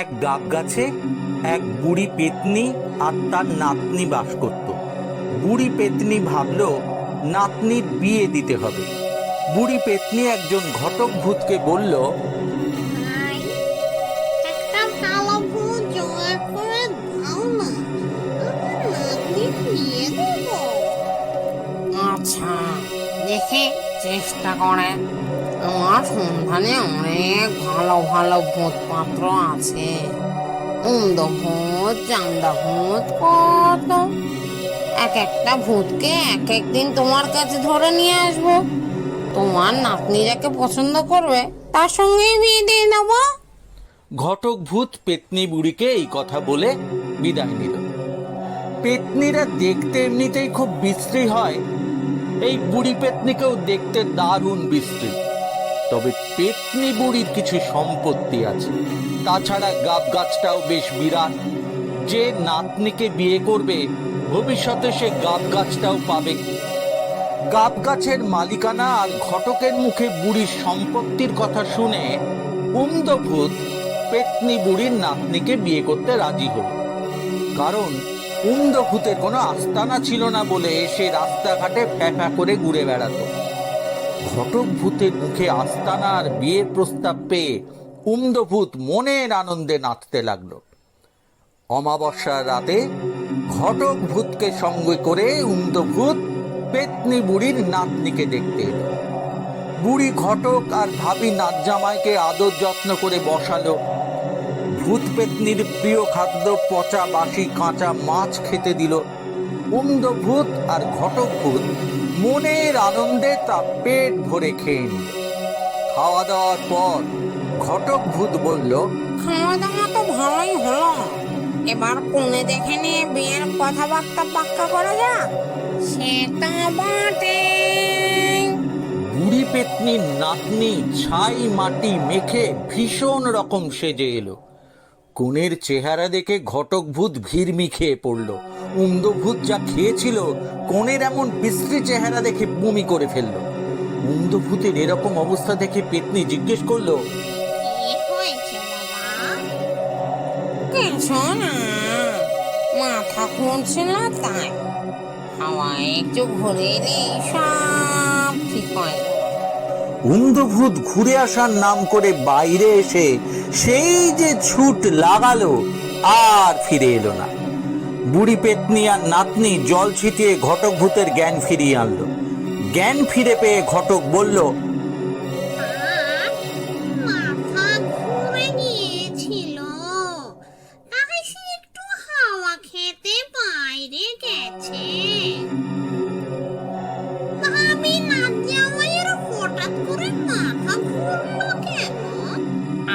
এক গাব গাছে এক বুড়ি পেতনি আর তার নাতনি বাস করত। বুড়ি পেতনি ভাবল নাতনির বিয়ে দিতে হবে। বুড়ি পেতনি একজন ঘটক ভূতকে বলল আচ্ছা দেখি চেষ্টা করে। আমার সন্ধানে অনেক ভালো ভালো ভূত পাত্র আছে। উন্দ ভূত চান্দা ভূত কত? এক একটা ভূতকে এক একদিন তোমার কাছে ধরে নিয়ে আসব। তোমার নাতনি যাকে পছন্দ করবে, তার সঙ্গেই বিয়ে দিয়ে দেবো। ঘটক ভূত পেতনি বুড়িকে এই কথা বলে বিদায় নিল। পেতনিরা দেখতে এমনিতেই খুব বিশ্রী হয়। এই বুড়ি পেতনিকেও দেখতে দারুণ বিশ্রী। তবে পেতনি বুড়ির কিছু সম্পত্তি আছে। তাছাড়া গাব গাছটাও বেশ বিরাট। যে নাতনিকে বিয়ে করবে, ভবিষ্যতে সে গাব গাছটাও পাবে। গাব গাছের মালিকানা আর ঘটকের মুখে বুড়ির সম্পত্তির কথা শুনে উমদভূত পেতনি বুড়ির নাতনিকে বিয়ে করতে রাজি হল। কারণ উমদভূতের কোনো আস্তানা ছিল না বলে সে রাস্তাঘাটে ফ্যাফা করে ঘুরে বেড়াতো। ঘটক ভূতের মুখে আস্তানার বিয়ের প্রস্তাব পেয়ে উমদভূত মনের আনন্দে নাচতে লাগল। অমাবস্যার রাতে ঘটক ভূতকে সঙ্গে করে উমদভূত পেতনি বুড়ির নাতনিকে দেখতে এলো। বুড়ি ঘটক আর ভাবি নাচ জামাইকে আদর যত্ন করে বসালো। ভূত পেতনির প্রিয় খাদ্য পচা বাসি কাঁচা মাছ খেতে দিল। উমদ ভূত আর ঘটক ভূত মনের আনন্দে তা পেট ভরে খেয়ে নিল। খাওয়া দাওয়ার পর ঘটক ভূত বলল খাওয়া দাওয়া তো ভালোই হলো। এবার কোনে দেখে নিয়ে বিয়ের কথাবার্তা পাক্কা করা যাক। সে তো বটে। বুড়ি পেতনির নাতনি ছাই মাটি মেখে ভীষণ রকম সেজে এলো। কনের চেহারা দেখে ঘটক ভূত ভিড়মি খেয়ে পড়ল। উমদভূত যা খেয়েছিল কনের এমন বিশ্রী চেহারা দেখে বমি করে ফেলল। উমদভূতের এরকম অবস্থা দেখে পেতনি জিজ্ঞেস করল মাথা ঘুরছিল তাই। হাওয়ায় একটু ঘুরে সব ঠিক হয় উমদভূত ঘুরে আসার নাম করে বাইরে এসে সেই যে ছুট লাগালো আর ফিরে এলো না। বুড়ি পেতনি আর নাতনি জল ছিটিয়ে ঘটক ভূতের জ্ঞান ফিরিয়ে আনলো। জ্ঞান ফিরে পেয়ে ঘটক বলল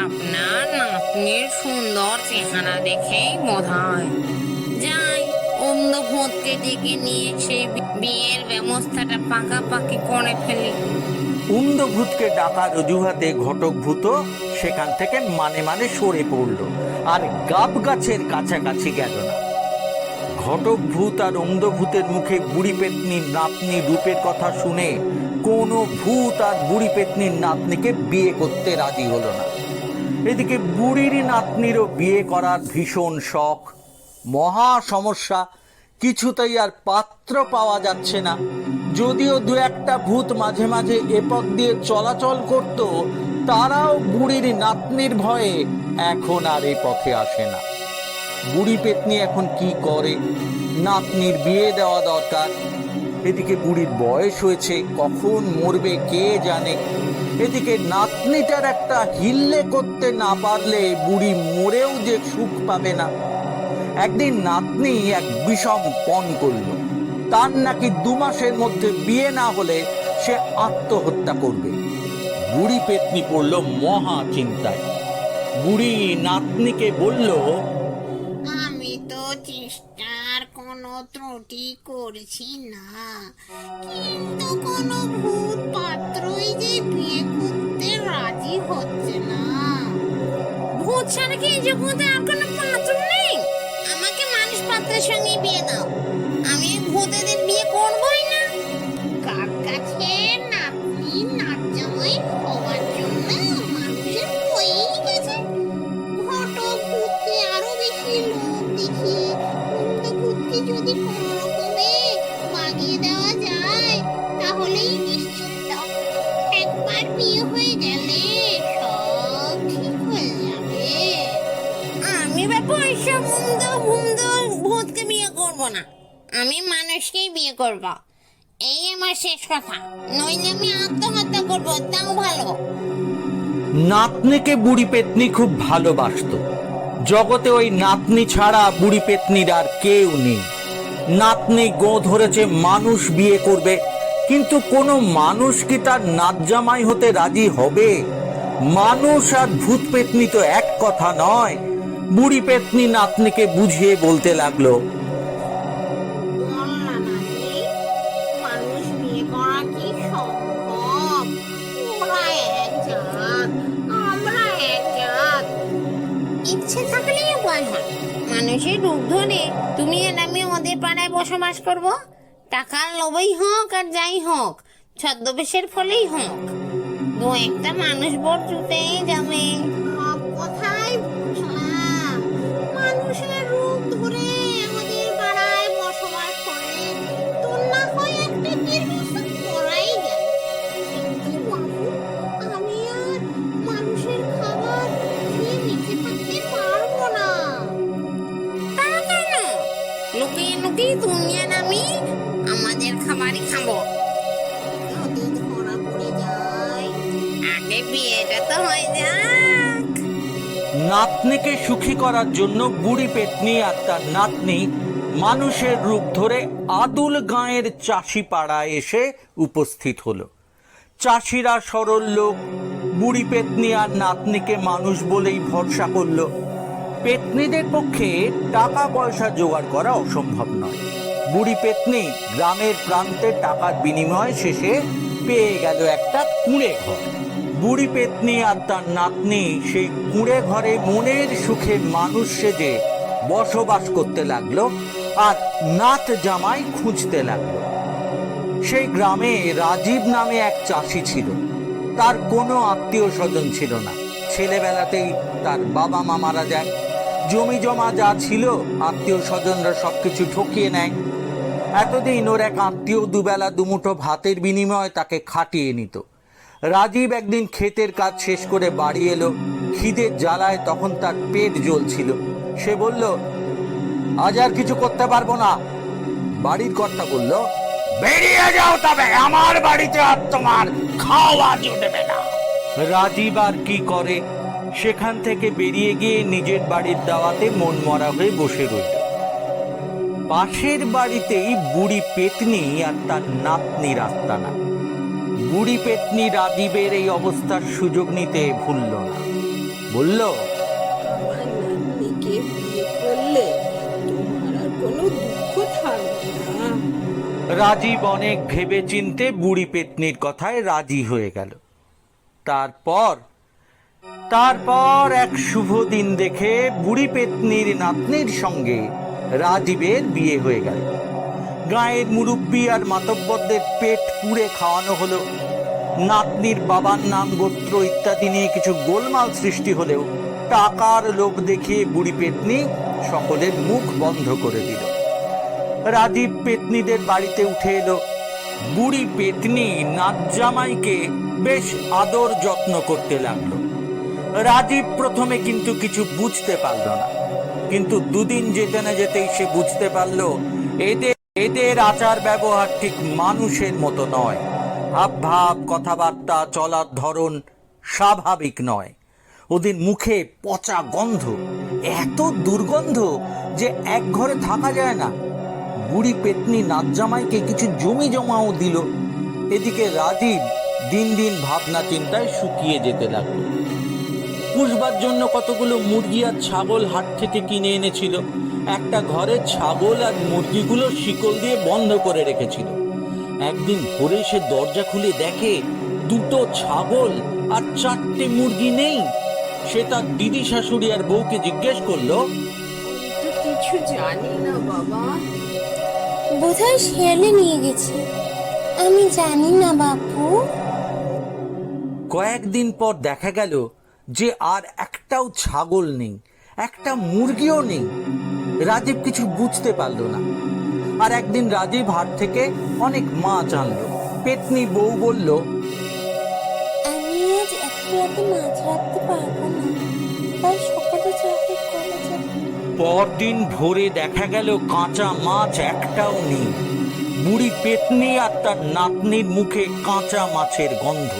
আপনার নাতনির সুন্দর চেহারা দেখেই বোধ হয়। অন্য ডেকে নিয়ে সেই বিয়ের ব্যবস্থাটা পাকাপাকি করে ফেলি। উমদভূতকে ডাকার অজুহাতে ঘটক ভূত সেখান থেকে মানে মানে সরে পড়ল, আর গাব গাছের কাছাকাছি গেল না। ঘটক ভূত আর অন্ধভূতের মুখে বুড়ি পেতনির নাতনি রূপের কথা শুনে কোনো ভূত আর বুড়ি পেতনির নাতনিকে বিয়ে করতে রাজি হলো না। এদিকে বুড়ির নাতনিরও বিয়ে করার ভীষণ শখ, মহা সমস্যা কিছুতেই আর পাত্র পাওয়া যাচ্ছে না। যদিও দু একটা ভূত মাঝে মাঝে এ পথ দিয়ে চলাচল করত, তারাও বুড়ির নাতনির ভয়ে এখন আর এ পথে আসে না। বুড়ি পেতনি এখন কি করে? নাতনির বিয়ে দেওয়া দরকার। এদিকে বুড়ির বয়স হয়েছে, কখন মরবে কে জানে? এদিকে নাতনিটার একটা হিল্লে করতে না পারলে বুড়ি মরেও যে সুখ পাবে না। একদিন নাতনি এক বিষম পণ করল। তার নাকি দু মাসের মধ্যে বিয়ে না হলে সে আত্মহত্যা করবে। বুড়ি পেতনি পড়ল মহা চিন্তায়। বুড়ি নাতনিকে বলল আমি তো চেষ্টার কোনো ত্রুটি করছি না। কিন্তু কোনো ভূত পাত্রই যে বিয়ে করতে রাজি হচ্ছে না। ভূত ছাড়া কি এই জগতে আর কোনো পাত্র পাত্রের সঙ্গে বিয়ে দাও। আমি ভূতেদের বিয়ে করবই। মানুষকেই বিয়ে করব। এই আমার শেষ কথা। নইলে আমি আত্মহত্যা করব, তাও ভালো। নাতনিকে বুড়ি পেতনি খুব ভালোবাসতো। জগতে ওই নাতনি ছাড়া বুড়ি পেতনির আর কেউ নেই। নাতনি গো ধরেছে, মানুষ বিয়ে করবে। কিন্তু কোনো মানুষ কি তার নাত জামাই হতে রাজি হবে? মানুষ আর ভূত পেতনি তো এক কথা নয়। বুড়ি পেতনি নাতনিকে বুঝিয়ে বলতে লাগল মানুষের রূপ ধরে তুমি আর আমি ওদের পাড়ায় বসবাস করব? টাকার লোভেই হোক আর যাই হোক, ছদ্মবেশের ফলেই হোক। দু একটা মানুষ বর জুটেই যাবে। নাতনিকে সুখী করার জন্য বুড়ি পেতনি আর তার নাতনি মানুষের রূপ ধরে আদুল গাঁয়ের চাষি পাড়ায় এসে উপস্থিত হলো। চাষিরা সরল লোক বুড়ি পেতনি আর নাতনিকে মানুষ বলেই ভরসা করল। পেতনিদের পক্ষে টাকা পয়সা জোগাড় করা অসম্ভব নয়। বুড়ি পেতনি গ্রামের প্রান্তে টাকার বিনিময় শেষে পেয়ে গেল একটা কুঁড়ে ঘর। বুড়ি পেতনি আর তার নাতনি সেই কুঁড়ে ঘরে মনের সুখে মানুষ সেজে বসবাস করতে লাগল আর নাত জামাই খুঁজতে লাগল। সেই গ্রামে রাজীব নামে এক চাষি ছিল। তার কোনো আত্মীয় স্বজন ছিল না। ছেলেবেলাতেই তার বাবা মা মারা যায়। জমি জমা যা ছিল, আত্মীয় স্বজনরা সব কিছু ঠকিয়ে নেয়। এতদিন ওর এক আত্মীয় দুবেলা দুমুঠো ভাতের বিনিময়ে তাকে খাটিয়ে নিত। রাজীব একদিন ক্ষেতের কাজ শেষ করে বাড়ি এলো। খিদের জ্বালায় তখন তার পেট জ্বলছিল। সে বলল, আজ আর কিছু করতে পারব না। বাড়ির কর্তা বলল, বেরিয়ে যাও তবে, আমার বাড়িতে আর তোমার খাওয়া জুটবে না। রাজীব আর কি করে? সেখান থেকে বেরিয়ে গিয়ে নিজের বাড়ির দাওয়াতে মন মরা হয়ে বসে রইল। পাশের বাড়িতেই বুড়ি পেতনি আর তার নাতনি রাস্তানা বুড়ি পেতনি রাজীবের এই অবস্থার সুযোগ নিতে ভুলল না। বলল রাজীব অনেক ভেবে চিনতে বুড়ি পেতনির কথায় রাজি হয়ে গেল। তারপর তারপর এক শুভ দিন দেখে বুড়ি পেতনির নাতনির সঙ্গে রাজীবের বিয়ে হয়ে গেল। গায়ের মুরব্বী আর মাতব্বরদের পেট পুড়ে খাওয়ানো হলো। নাতনির বাবার নাম, গোত্র ইত্যাদি নিয়ে কিছু গোলমাল সৃষ্টি হলেও টাকার লোভ দেখিয়ে বুড়ি পেতনি সকলের মুখ বন্ধ করে দিল। রাজীব পেতনিদের বাড়িতে উঠে এলো। বুড়ি পেতনি নাচ জামাইকে বেশ আদর যত্ন করতে লাগল। রাজীব প্রথমে কিন্তু কিছু বুঝতে পারল না। কিন্তু দুদিন যেতে না যেতেই সে বুঝতে পারল, এদের এদের আচার ব্যবহার ঠিক মানুষের মতো নয়। হাব ভাব কথাবার্তা চলার ধরন স্বাভাবিক নয়। ওদের মুখে পচা গন্ধ, এত দুর্গন্ধ যে এক ঘরে থাকা যায় না। বুড়ি পেতনি নাচ জামাইকে কিছু জমি জমাও দিল। এদিকে রাজীব দিন দিন ভাবনা চিন্তায় শুকিয়ে যেতে লাগল। পুষবার জন্য কতগুলো মুরগি আর ছাগল হাট থেকে কিনে এনেছিল। একটা ঘরে ছাগল আর মুরগিগুলো শিকল দিয়ে বন্ধ করে রেখেছিল। একদিন ভোরে সে দরজা খুলে দেখে দুটো ছাগল আর চারটে মুরগি নেই। সে তার দিদি শাশুড়ি আর বউকে জিজ্ঞেস করল কিছু জানি না বাবা। বোধহয় শেয়ালে নিয়ে গেছে। আমি জানি না বাপু। কয়েকদিন পর দেখা গেল যে আর একটাও ছাগল নেই একটা মুরগিও নেই। রাজীব কিছু বুঝতে পারল না। আর একদিন রাজীব হাট থেকে অনেক মাছ আনলো। পেতনি বউ বলল আমি আজ এত রাতে মাছ রাখতে পারব না। কাল সকালে চাকরি করে পরদিন ভোরে দেখা গেল কাঁচা মাছ একটাও নেই। বুড়ি পেতনি আর তার নাতনির মুখে কাঁচা মাছের গন্ধ।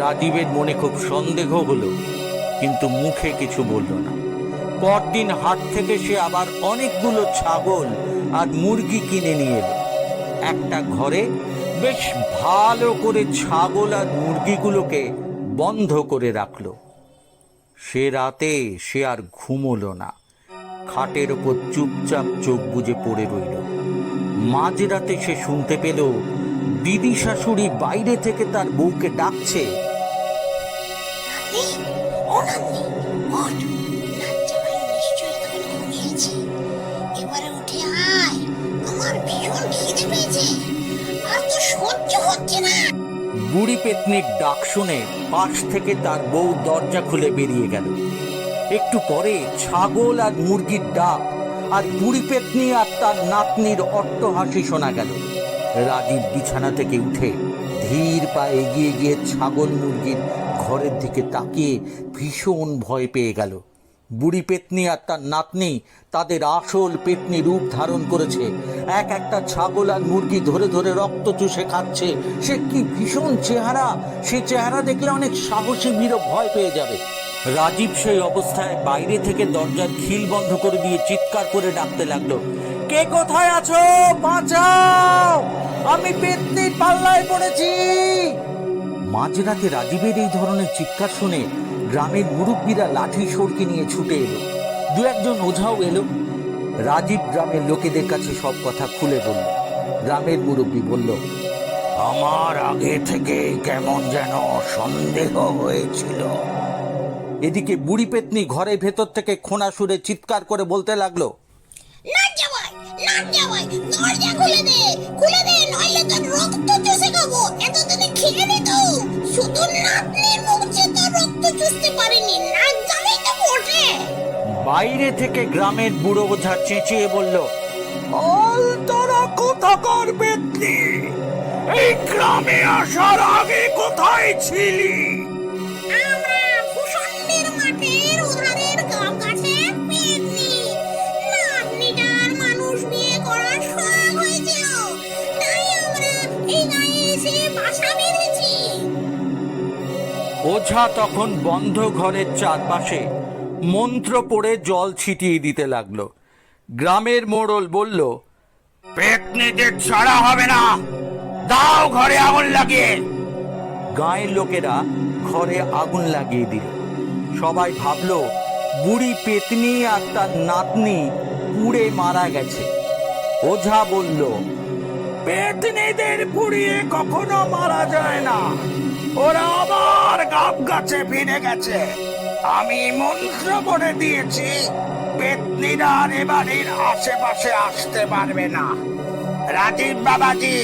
রাজীবের মনে খুব সন্দেহ হলো কিন্তু মুখে কিছু বলল না। পরদিন হাট থেকে সে আবার অনেকগুলো ছাগল আর মুরগি কিনে নিয়ে এলো। একটা ঘরে বেশ ভালো করে ছাগল আর মুরগিগুলোকে বন্ধ করে রাখল। সে রাতে সে আর ঘুমোলো না। খাটের ওপর চুপচাপ চোখ বুজে পড়ে রইল। মাঝরাতে সে শুনতে পেল, দিদি শাশুড়ি বাইরে থেকে তার বউকে ডাকছে। পেতনির ডাক শুনে পাশ থেকে তার বউ দরজা খুলে বেরিয়ে গেল। একটু পরে ছাগল আর মুরগির ডাক আর বুড়ি পেতনি আর তার নাতনির অট্টহাসি শোনা গেল। রাজীব বিছানা থেকে উঠে ধীর পা এগিয়ে গিয়ে ছাগল মুরগির ঘরের দিকে তাকিয়ে ভীষণ ভয় পেয়ে গেল। বুড়ি পেতনি আর তার নাতনি তাদের আসল পেতনি রূপ ধারণ করেছে। এক একটা ছাগল আর মুরগি ধরে ধরে রক্ত চুষে খাচ্ছে। সে কি ভীষণ চেহারা? সে চেহারা দেখলে অনেক সাহসী বীর ভয় পেয়ে যাবে। রাজীব সেই অবস্থায় বাইরে থেকে দরজার খিল বন্ধ করে দিয়ে চিৎকার করে ডাকতে লাগল, কে কোথায় আছো? বাঁচাও! আমি পেতনির পাল্লায় পড়েছি! মাঝরাতে রাজীবের এই ধরনের চিৎকার শুনে গ্রামের মুরব্বীরা লাঠি সরকি নিয়ে ছুটে এলো। দু একজন ওঝাও এলো। রাজীব গ্রামের লোকেদের কাছে সব কথা খুলে বলল। গ্রামের মুরব্বী বলল, আমার আগে থেকে কেমন যেন সন্দেহ হয়েছিল। এদিকে বুড়ি পেতনি ঘরের ভেতর থেকে খোনা সুরে চিৎকার করে বলতে লাগল খুলে দে খুলে দে, নইলে তোর রক্ত চুষে খাব, এতদিনে খেয়ে বাইরে থেকে গ্রামের বুড়ো ওঝা চেঁচিয়ে বলল অল তোরা কোথাকার পেতনি এই গ্রামে আসার আগে কোথায় ছিলি? মানুষ করার হয়েছিল। তাই আমরা এই গায়ে এসে বাসা বেঁধেছি ওঝা তখন বন্ধ ঘরের চারপাশে মন্ত্র পড়ে জল ছিটিয়ে দিতে লাগল। গ্রামের মোড়ল বলল পেতনিদের ছাড়া হবে না দাও ঘরে আগুন লাগিয়ে। গায়ের লোকেরা ঘরে আগুন লাগিয়ে দিল। সবাই ভাবল বুড়ি পেতনি আর তার নাতনি পুড়ে মারা গেছে। ওঝা বলল পেতনিদের পুড়িয়ে কখনো মারা যায় না। ওরা আবার গাব গাছে ফিরে গেছে। আমি মন্ত্র বলে দিয়েছি, পেতনিরা আর এ বাড়ির আশেপাশে আসতে পারবে না। রাজীব বাবাজি,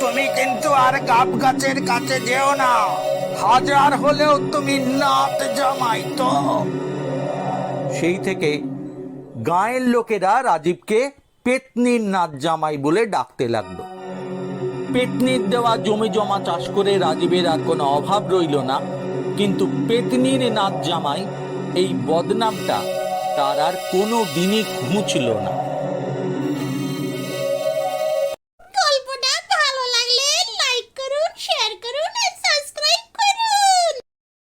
তুমি কিন্তু আর গাব গাছের কাছে যেও না। হাজার হলেও তুমি নাত জামাই তো সেই থেকে গায়ের লোকেরা রাজীবকে পেতনির নাচ জামাই বলে ডাকতে লাগল। পেতনির দেওয়া জমি জমা চাষ করে রাজীবের আর কোনো অভাব রইল না। কিন্তু পেতনির নাচ জামাই এই বদনামটা তার আর কোনো দিনই ঘুঁচল না।